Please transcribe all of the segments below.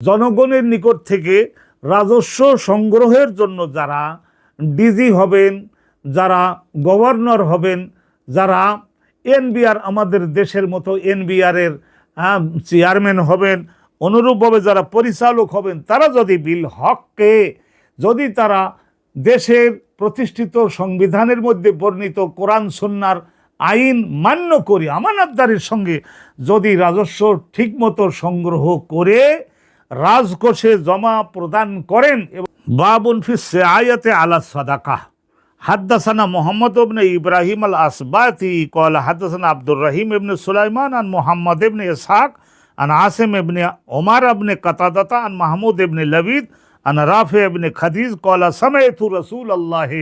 জনগণের নিকট থেকে রাজস্ব সংগ্রহের জন্য যারা ডিজি হবেন, যারা গভর্নর হবেন, যারা এনবিআর আমাদের দেশের মতো এনবিআরের চেয়ারম্যান হবেন, অনুরূপভাবে যারা পরিচালক হবেন, তারা যদি বিল হককে, যদি তারা দেশের প্রতিষ্ঠিত সংবিধানের মধ্যে বর্ণিত কোরআন সন্ন্যার আইন মান্য করি, আমানতদারির সঙ্গে যদি রাজস্ব ঠিকমতো সংগ্রহ করে রাজকোষে জমা প্রদান করেন এবং বাবুন ফি আয়াতে আলা সাদাকা। হাদ্দাসানা মোহাম্মদ ইবনে ইব্রাহিম আল আসবাতি কল হাদ্দাসানা আব্দুর রহিম ইবনে সুলাইমান আন মোহাম্মদ ইবনে ইসহাক, আন আসেম ইবনে ওমার ইবনে কাতাদাতা আন মাহমুদ ইবনে লবিদ, আন রাফে ইবনে খাদিজ কল সামাইতু রসুল আল্লাহ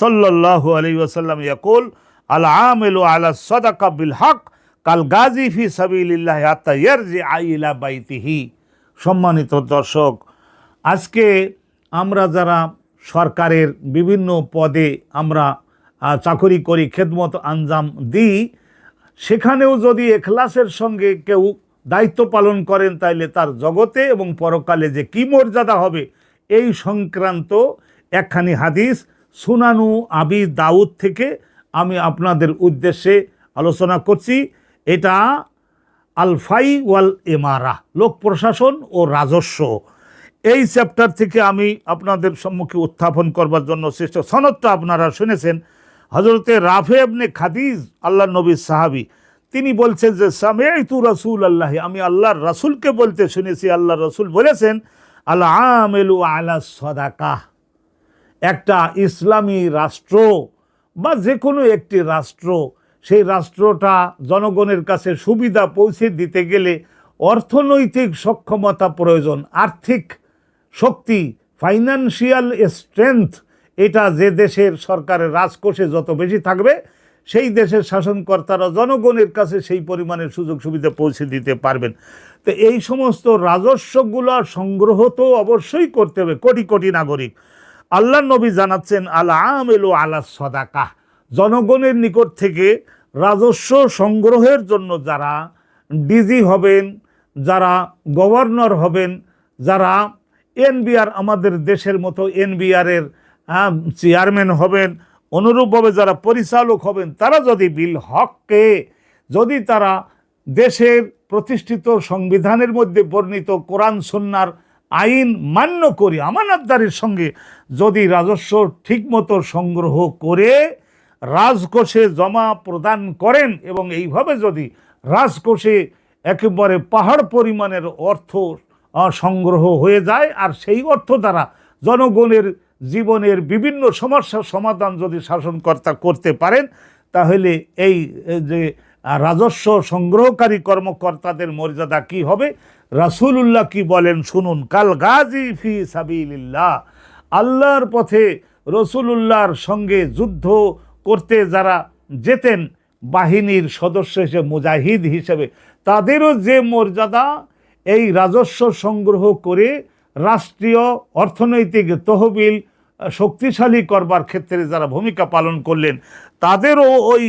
সাল্লাল্লাহু আলাইহি ওয়াসাল্লাম ইয়াকুল, আল আমিলু আলা সাদাকা বিল হক, কাল গাজী ফি সাবিলিল্লাহ হাত্তা ইয়ারজি আইলা বাইতিহি। সম্মানিত দর্শক, আজকে আমরা যারা সরকারের বিভিন্ন পদে আমরা চাকরি করি, খেদমত আঞ্জাম দিই, সেখানেও যদি এখলাসের সঙ্গে কেউ দায়িত্ব পালন করেন, তাইলে তার জগতে এবং পরকালে যে কী মর্যাদা হবে, এই সংক্রান্ত একখানি হাদিস সুনানু আবি দাউদ থেকে আমি আপনাদের উদ্দেশ্যে আলোচনা করছি। এটা আলফাই ওয়াল এমারা লোক প্রশাসন ও রাজস্ব। এই চ্যাপ্টার থেকে আমি আপনাদের সম্মুখে উত্থাপন করবার জন্য শ্রেষ্ঠ সনদটা আপনারা শুনেছেন। হজরতে রাফে আবনে খাদিজ আল্লাহ নবী সাহাবি, তিনি বলছেন যে সামেতু রসুল আল্লাহ আমি আল্লাহর রাসূলকে বলতে শুনেছি আল্লাহ রসুল বলেছেন আল্লাহ আমেলু আলা সদাকা একটা ইসলামী রাষ্ট্র বা যে কোনো একটি রাষ্ট্র সেই রাষ্ট্রটা জনগণের কাছে সুবিধা পৌঁছে দিতে গেলে অর্থনৈতিক সক্ষমতা প্রয়োজন, আর্থিক শক্তি ফাইনান্সিয়াল স্ট্রেংথ এটা যে দেশের সরকারের রাজকোষে যত বেশি থাকবে, সেই দেশের শাসনকর্তারা জনগণের কাছে সেই পরিমাণের সুযোগ সুবিধা পৌঁছে দিতে পারবেন। তো এই সমস্ত রাজস্বগুলো সংগ্রহ তো অবশ্যই করতে হবে, কোটি কোটি নাগরিক। আল্লাহ নবী জানাচ্ছেন আল আমেলু আলা সদাকা জনগণের নিকট থেকে রাজস্ব সংগ্রহের জন্য যারা ডিজি হবেন, যারা গভর্নর হবেন, যারা এনবিআর আমাদের দেশের মতো এনবিআরের চেয়ারম্যান হবেন, অনুরূপভাবে যারা পরিচালক হবেন, তারা যদি বিল হককে, যদি তারা দেশের প্রতিষ্ঠিত সংবিধানের মধ্যে বর্ণিত কোরআন সন্ন্যার আইন মান্য করি, আমানতদারির সঙ্গে যদি রাজস্ব ঠিকমতো সংগ্রহ করে রাজকোষে জমা প্রদান করেন এবং এইভাবে যদি রাজকোষে একেবারে পাহাড় পরিমাণের অর্থ সংগ্রহ হয়ে যায়, আর সেই অর্থ দ্বারা জনগণের জীবনের বিভিন্ন সমস্যার সমাধান যদি শাসনকর্তা করতে পারেন, তাহলে এই যে রাজস্ব সংগ্রহকারী কর্মকর্তাদের মর্যাদা কি হবে? রাসূলুল্লাহ কি বলেন? শুনুন, কাল গাজী ফি সাবিলিল্লাহ, আল্লাহর পথে রসুলুল্লাহর সঙ্গে যুদ্ধ করতে যারা যেতেন, বাহিনীর সদস্য হিসেবে, মুজাহিদ হিসেবে, তাদেরও যে মর্যাদা, এই রাজস্ব সংগ্রহ করে রাষ্ট্রীয় অর্থনৈতিক তহবিল শক্তিশালী করবার ক্ষেত্রে যারা ভূমিকা পালন করলেন, তাদেরও ওই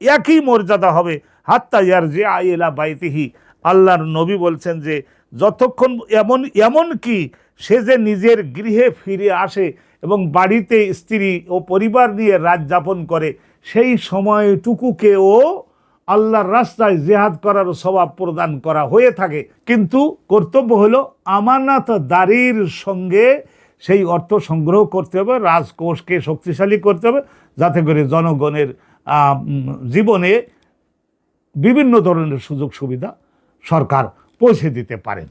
একই মর্যাদা হবে। হাত্তা ইয়ার যে আইলা বাইতিহি, আল্লাহর নবী বলছেন যে, যতক্ষণ এমন এমন কি, সে যে নিজের গৃহে ফিরে আসে এবং বাড়িতে স্ত্রী ও পরিবার নিয়ে রাত যাপন করে, সেই সময়টুকুকেও আল্লাহর রাস্তায় জেহাদ করার স্বভাব প্রদান করা হয়ে থাকে। কিন্তু কর্তব্য হলো আমানত দারির সঙ্গে সেই অর্থ সংগ্রহ করতে হবে, রাজকোষকে শক্তিশালী করতে হবে, যাতে করে জনগণের জীবনে বিভিন্ন ধরনের সুযোগ সুবিধা সরকার পৌঁছে দিতে পারেন